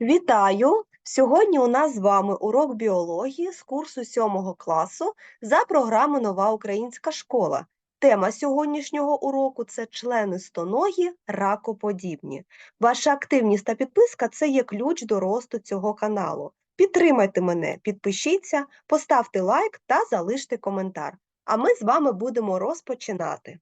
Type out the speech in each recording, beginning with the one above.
Вітаю! Сьогодні у нас з вами урок біології з курсу 7 класу за програмою Нова Українська школа. Тема сьогоднішнього уроку це члени стоногі ракоподібні. Ваша активність та підписка це є ключ до росту цього каналу. Підтримайте мене, підпишіться, поставте лайк та залиште коментар. А ми з вами будемо розпочинати.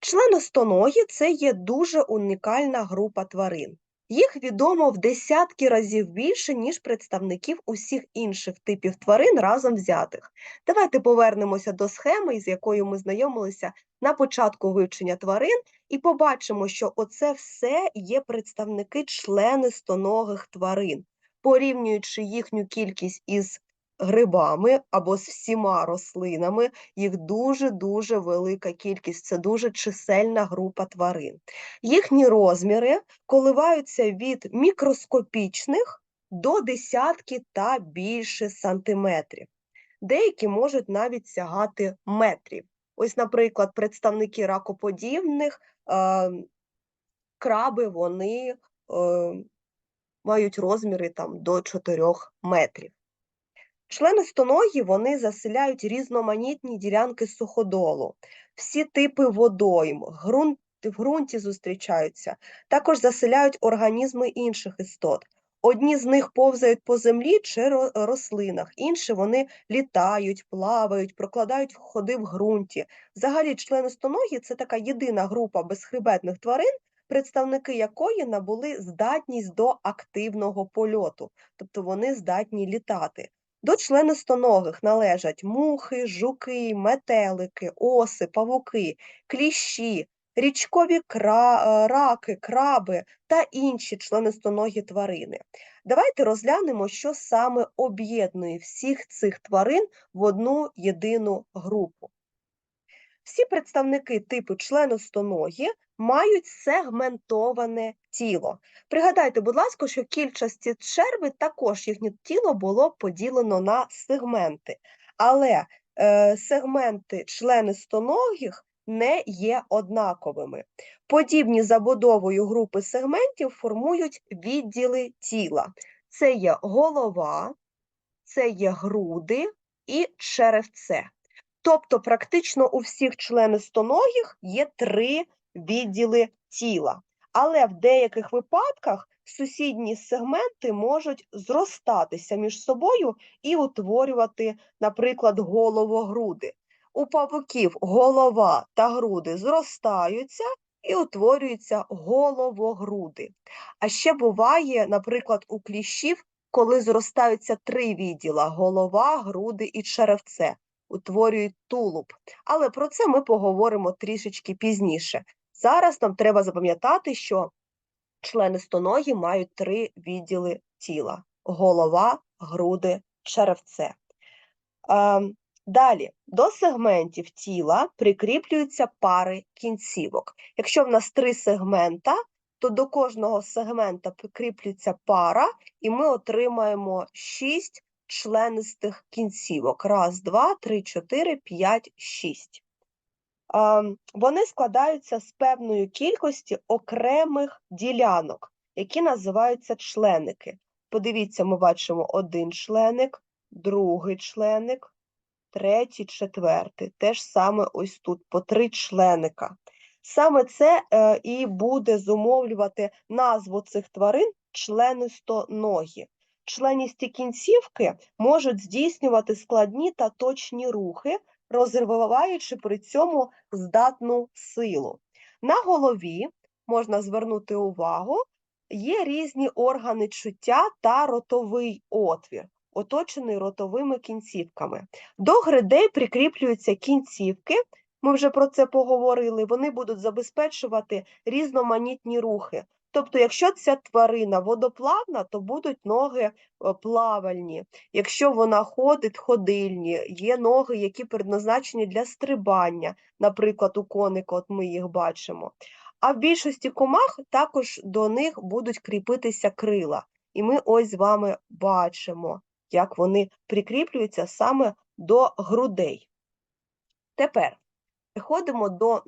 Членостоногі – це є дуже унікальна група тварин. Їх відомо в десятки разів більше, ніж представників усіх інших типів тварин разом взятих. Давайте повернемося до схеми, з якою ми знайомилися на початку вивчення тварин, і побачимо, що оце все є представники члени стоногих тварин, порівнюючи їхню кількість із грибами або з всіма рослинами, їх дуже-дуже велика кількість, це дуже чисельна група тварин. Їхні розміри коливаються від мікроскопічних до десятки та більше сантиметрів. Деякі можуть навіть сягати метрів. Ось, наприклад, представники ракоподібних е, краби вони е, мають розміри там, до 4 метрів. Члени стоногі вони заселяють різноманітні ділянки суходолу, всі типи водойм, ґрунт, в ґрунті зустрічаються, також заселяють організми інших істот. Одні з них повзають по землі чи рослинах, інші вони літають, плавають, прокладають ходи в ґрунті. Взагалі, члени стоногі це така єдина група безхребетних тварин, представники якої набули здатність до активного польоту, тобто вони здатні літати. До членистоногих належать мухи, жуки, метелики, оси, павуки, кліщі, річкові кра... Е, раки, краби та інші членистоногі тварини. Давайте розглянемо, що саме об'єднує всіх цих тварин в одну єдину групу. Всі представники типу членостоногі мають сегментоване тіло. Пригадайте, будь ласка, що кільчасті черви також їхнє тіло було поділено на сегменти, але е, сегменти членистоногих не є однаковими. Подібні забудовою групи сегментів формують відділи тіла. Це є голова, це є груди і черевце. Тобто, практично у всіх членистоногих є три відділи тіла. Але в деяких випадках сусідні сегменти можуть зростатися між собою і утворювати, наприклад, головогруди. У павуків голова та груди зростаються і утворюються головогруди. А ще буває, наприклад, у кліщів, коли зростаються три відділа голова, груди і черевце, утворюють тулуб. Але про це ми поговоримо трішечки пізніше. Зараз нам треба запам'ятати, що члени стоногі мають три відділи тіла: голова, груди, черевце. Ем, далі, до сегментів тіла прикріплюються пари кінцівок. Якщо в нас три сегмента, то до кожного сегмента прикріплюється пара, і ми отримаємо шість членистих кінцівок. Раз, два, три, чотири, п'ять, шість вони складаються з певної кількості окремих ділянок, які називаються членики. Подивіться, ми бачимо один членик, другий членик, третій, четвертий. Те ж саме ось тут по три членика. Саме це е, і буде зумовлювати назву цих тварин членистоногі. Членісті кінцівки можуть здійснювати складні та точні рухи, розвиваючи при цьому здатну силу. На голові можна звернути увагу, є різні органи чуття та ротовий отвір, оточений ротовими кінцівками. До гридей прикріплюються кінцівки. Ми вже про це поговорили. Вони будуть забезпечувати різноманітні рухи, Тобто, якщо ця тварина водоплавна, то будуть ноги е, плавальні. Якщо вона ходить, ходильні, є ноги, які предназначені для стрибання, наприклад, у коника, от ми їх бачимо. А в більшості комах також до них будуть кріпитися крила. І ми ось з вами бачимо, як вони прикріплюються саме до грудей. Тепер переходимо до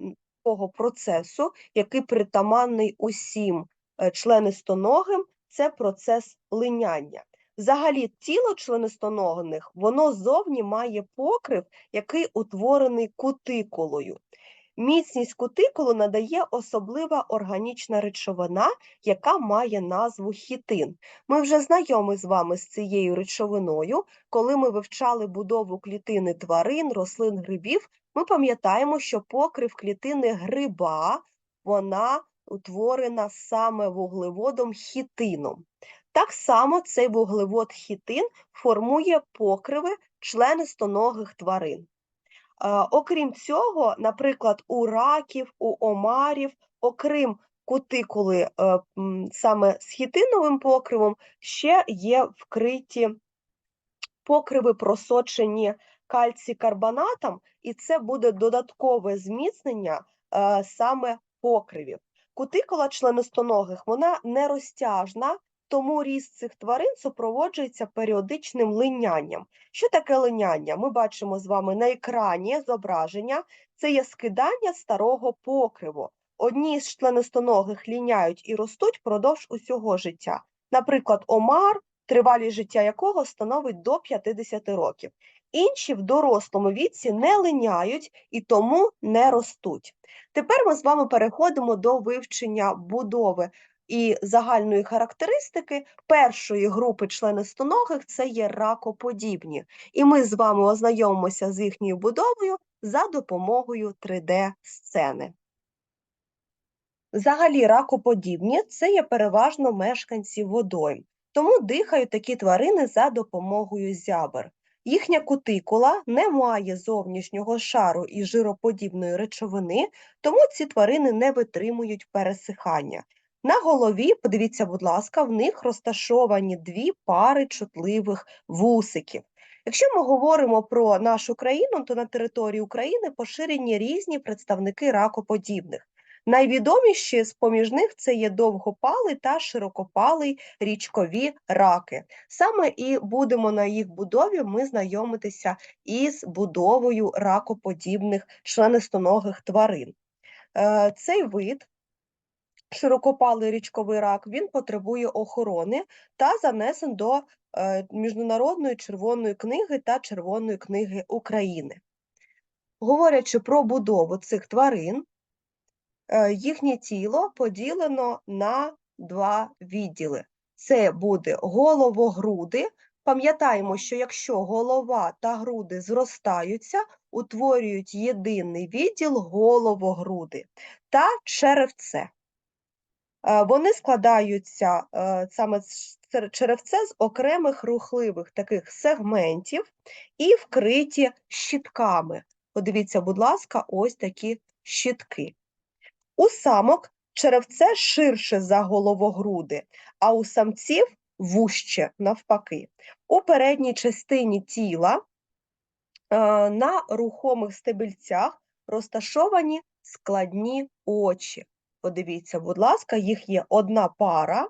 того процесу, який притаманний усім членистоногим це процес линяння. Взагалі, тіло членистоногих, воно зовні має покрив, який утворений кутикулою. Міцність кутикулу надає особлива органічна речовина, яка має назву хітин. Ми вже знайомі з вами з цією речовиною. Коли ми вивчали будову клітини тварин, рослин, грибів, ми пам'ятаємо, що покрив клітини гриба вона утворена саме вуглеводом хітином. Так само цей вуглевод хітин формує покриви членистоногих тварин. Е, Окрім цього, наприклад, у раків, у омарів, окрім кутикули е, саме з хітиновим покривом, ще є вкриті покриви просочені кальцій-карбонатом, і це буде додаткове зміцнення е, саме покривів. Кутикула членистоногих вона не розтяжна, тому ріст цих тварин супроводжується періодичним линянням. Що таке линяння? Ми бачимо з вами на екрані зображення. Це є скидання старого покриву. Одні з членистоногих ліняють і ростуть впродовж усього життя. Наприклад, омар, тривалість життя якого становить до 50 років. Інші в дорослому віці не линяють і тому не ростуть. Тепер ми з вами переходимо до вивчення будови і загальної характеристики першої групи членистоногих це є ракоподібні. І ми з вами ознайомимося з їхньою будовою за допомогою 3D-сцени. Взагалі, ракоподібні це є переважно мешканці водойм, тому дихають такі тварини за допомогою зябр. Їхня кутикула не має зовнішнього шару і жироподібної речовини, тому ці тварини не витримують пересихання. На голові, подивіться, будь ласка, в них розташовані дві пари чутливих вусиків. Якщо ми говоримо про нашу країну, то на території України поширені різні представники ракоподібних. Найвідоміші з поміж них це є довгопалий та широкопалий річкові раки. Саме і будемо на їх будові ми знайомитися із будовою ракоподібних членистоногих тварин. Е, Цей вид широкопалий річковий рак, він потребує охорони та занесен до е, Міжнародної червоної книги та Червоної книги України. Говорячи про будову цих тварин, їхнє тіло поділено на два відділи. Це буде головогруди. Пам'ятаємо, що якщо голова та груди зростаються, утворюють єдиний відділ головогруди та черевце. Е, Вони складаються е, саме черевце з окремих рухливих таких сегментів і вкриті щітками. Подивіться, будь ласка, ось такі щітки. У самок черевце ширше за головогруди, а у самців вужче навпаки. У передній частині тіла е, на рухомих стебельцях розташовані складні очі. Подивіться, будь ласка, їх є одна пара,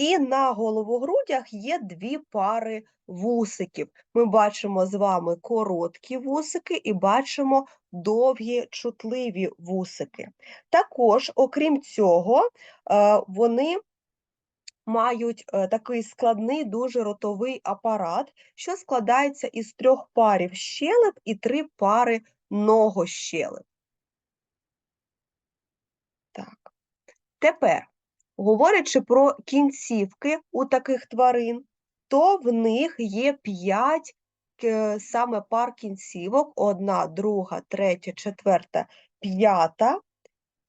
і на головогрудях є дві пари вусиків. Ми бачимо з вами короткі вусики і бачимо довгі чутливі вусики. Також, окрім цього, е, вони мають е, такий складний дуже ротовий апарат, що складається із трьох парів щелеп і три пари ногощелеп. Так. Тепер, говорячи про кінцівки у таких тварин, то в них є п'ять е, саме пар кінцівок: одна, друга, третя, четверта, п'ята.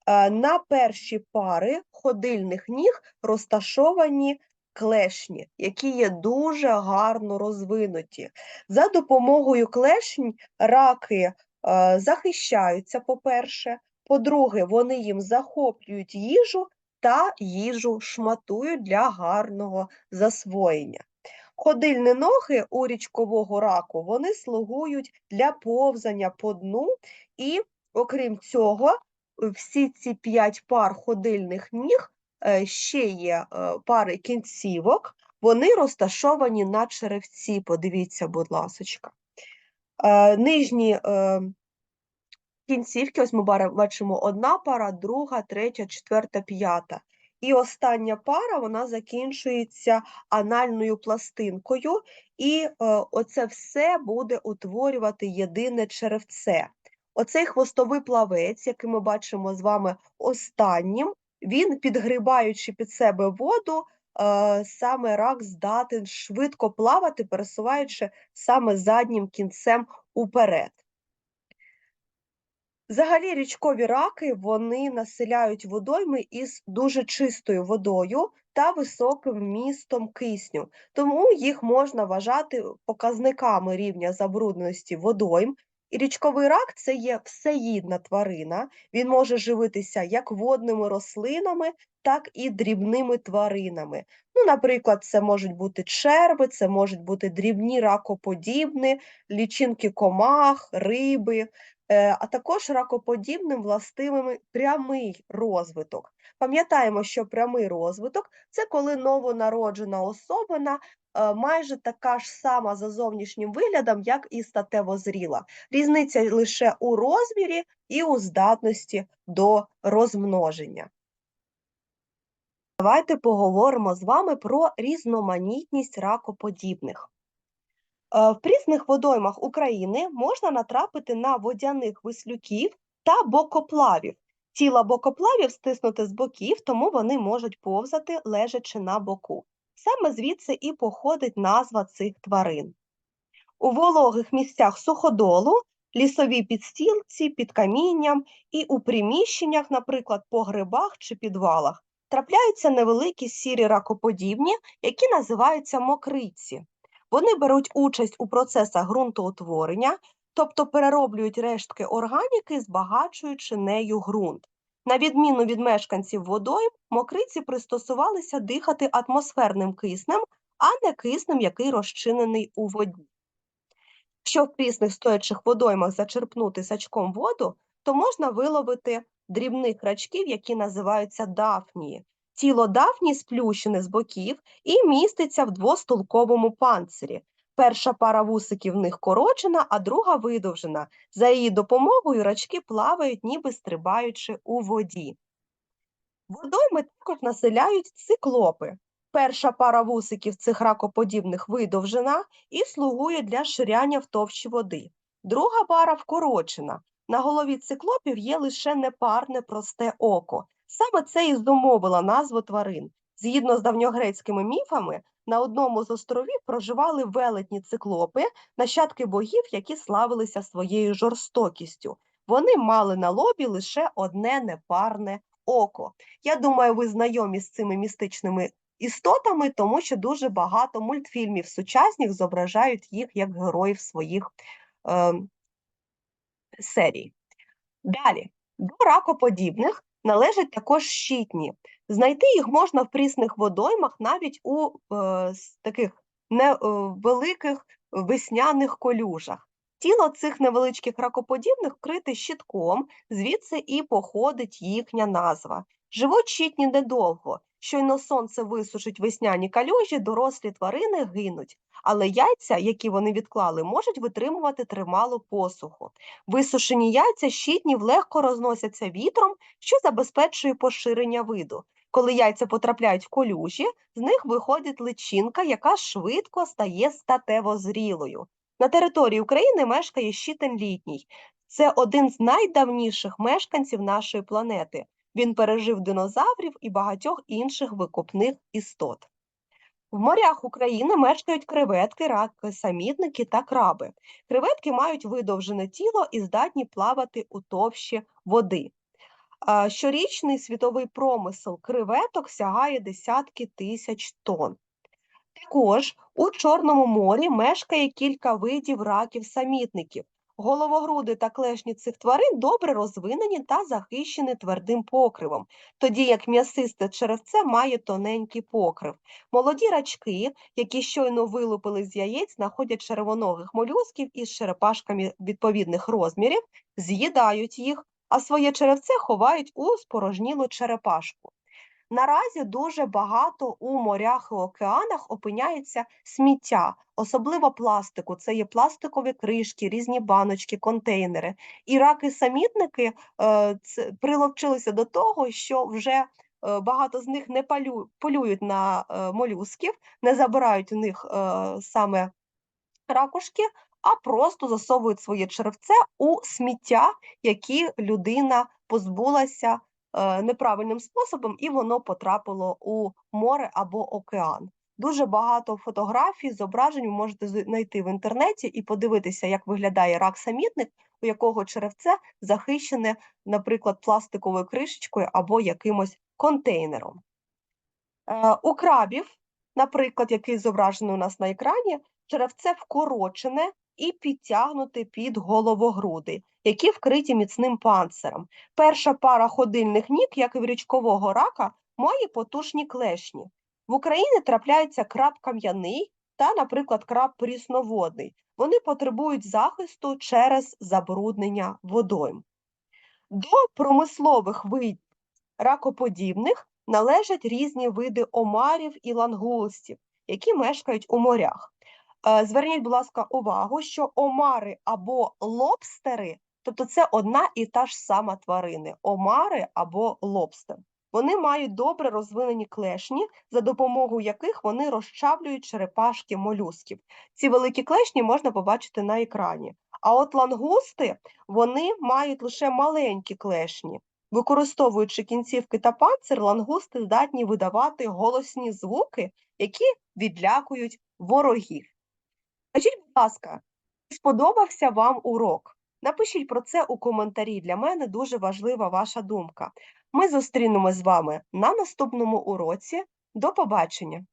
Е, На перші пари ходильних ніг розташовані клешні, які є дуже гарно розвинуті. За допомогою клешень раки е, захищаються, по-перше, по-друге, вони їм захоплюють їжу та їжу шматують для гарного засвоєння. Ходильні ноги у річкового раку вони слугують для повзання по дну, і, окрім цього, всі ці п'ять пар ходильних ніг е, ще є е, пари кінцівок, вони розташовані на черевці. Подивіться, будь ласочка. Е, Нижні кінцівки, ось ми бачимо одна пара, друга, третя, четверта, п'ята. І остання пара вона закінчується анальною пластинкою, і е, оце все буде утворювати єдине черевце. Оцей хвостовий плавець, який ми бачимо з вами останнім, він, підгрібаючи під себе воду, е, саме рак здатен швидко плавати, пересуваючи саме заднім кінцем уперед. Взагалі річкові раки вони населяють водойми із дуже чистою водою та високим вмістом кисню, тому їх можна вважати показниками рівня забрудненості водойм. І річковий рак це є всеїдна тварина. Він може живитися як водними рослинами, так і дрібними тваринами. Ну, наприклад, це можуть бути черви, це можуть бути дрібні ракоподібні, лічинки комах, риби. Е, а також ракоподібним властивими прямий розвиток. Пам'ятаємо, що прямий розвиток це коли новонароджена особина е, майже така ж сама за зовнішнім виглядом, як і статево зріла. Різниця лише у розмірі і у здатності до розмноження. Давайте поговоримо з вами про різноманітність ракоподібних. Е, В прісних водоймах України можна натрапити на водяних вислюків та бокоплавів. Тіла бокоплавів стиснуте з боків, тому вони можуть повзати, лежачи на боку. Саме звідси і походить назва цих тварин. У вологих місцях суходолу, лісовій підстілці, під камінням і у приміщеннях, наприклад, по грибах чи підвалах, трапляються невеликі сірі ракоподібні, які називаються мокриці. Вони беруть участь у процесах ґрунтоутворення, тобто перероблюють рештки органіки, збагачуючи нею ґрунт. На відміну від мешканців водойм, мокриці пристосувалися дихати атмосферним киснем, а не киснем, який розчинений у воді. Якщо в прісних стоячих водоймах зачерпнути сачком воду, то можна виловити дрібних рачків, які називаються дафнії. Тіло дафнії сплющене з боків і міститься в двостулковому панцирі. Перша пара вусиків в них корочена, а друга видовжена. За її допомогою рачки плавають, ніби стрибаючи у воді. Водойми також населяють циклопи. Перша пара вусиків цих ракоподібних видовжена і слугує для ширяння в товщі води. Друга пара вкорочена. На голові циклопів є лише непарне просте око. Саме це і зумовило назву тварин. Згідно з давньогрецькими міфами, на одному з островів проживали велетні циклопи, нащадки богів, які славилися своєю жорстокістю. Вони мали на лобі лише одне непарне око. Я думаю, ви знайомі з цими містичними істотами, тому що дуже багато мультфільмів сучасних зображають їх як героїв своїх е, серій. Далі, до ракоподібних належать також щитні. Знайти їх можна в прісних водоймах навіть у е, таких невеликих весняних колюжах. Тіло цих невеличких ракоподібних вкрите щитком, звідси і походить їхня назва. Живуть щитні недовго. Щойно сонце висушить весняні калюжі, дорослі тварини гинуть, але яйця, які вони відклали, можуть витримувати трималу посуху. Висушені яйця щитнів легко розносяться вітром, що забезпечує поширення виду. Коли яйця потрапляють в колюжі, з них виходить личинка, яка швидко стає статево зрілою. На території України мешкає щитень літній. Це один з найдавніших мешканців нашої планети. Він пережив динозаврів і багатьох інших викопних істот. В морях України мешкають креветки, раки, самітники та краби. Креветки мають видовжене тіло і здатні плавати у товщі води. Щорічний світовий промисел креветок сягає десятки тисяч тонн. Також у Чорному морі мешкає кілька видів раків-самітників. Головогруди та клешні цих тварин добре розвинені та захищені твердим покривом, тоді як м'ясисте черевце має тоненький покрив. Молоді рачки, які щойно вилупили з яєць, знаходять червоногих молюсків із черепашками відповідних розмірів, з'їдають їх, а своє черевце ховають у спорожнілу черепашку. Наразі дуже багато у морях і океанах опиняється сміття, особливо пластику. Це є пластикові кришки, різні баночки, контейнери. І раки-самітники е, приловчилися до того, що вже е, багато з них не палю, полюють на е, молюсків, не забирають у них е, саме ракушки, а просто засовують своє черевце у сміття, які людина позбулася неправильним способом, і воно потрапило у море або океан. Дуже багато фотографій, зображень ви можете знайти в інтернеті і подивитися, як виглядає рак-самітник, у якого черевце захищене, наприклад, пластиковою кришечкою або якимось контейнером. Е, У крабів, наприклад, який зображений у нас на екрані, черевце вкорочене і підтягнуте під головогруди, які вкриті міцним панцирем. Перша пара ходильних ніг, як і в річкового рака, має потужні клешні. В Україні трапляється краб кам'яний та, наприклад, краб прісноводний. Вони потребують захисту через забруднення водойм. До промислових видів ракоподібних належать різні види омарів і лангустів, які мешкають у морях. Е, Зверніть, будь ласка, увагу, що омари або лобстери, тобто це одна і та ж сама тварини, омари або лобстер. Вони мають добре розвинені клешні, за допомогою яких вони розчавлюють черепашки молюсків. Ці великі клешні можна побачити на екрані. А от лангусти вони мають лише маленькі клешні. Використовуючи кінцівки та панцир, лангусти здатні видавати голосні звуки, які відлякують ворогів. Скажіть, будь ласка, сподобався вам урок? Напишіть про це у коментарі. Для мене дуже важлива ваша думка. Ми зустрінемось з вами на наступному уроці. До побачення!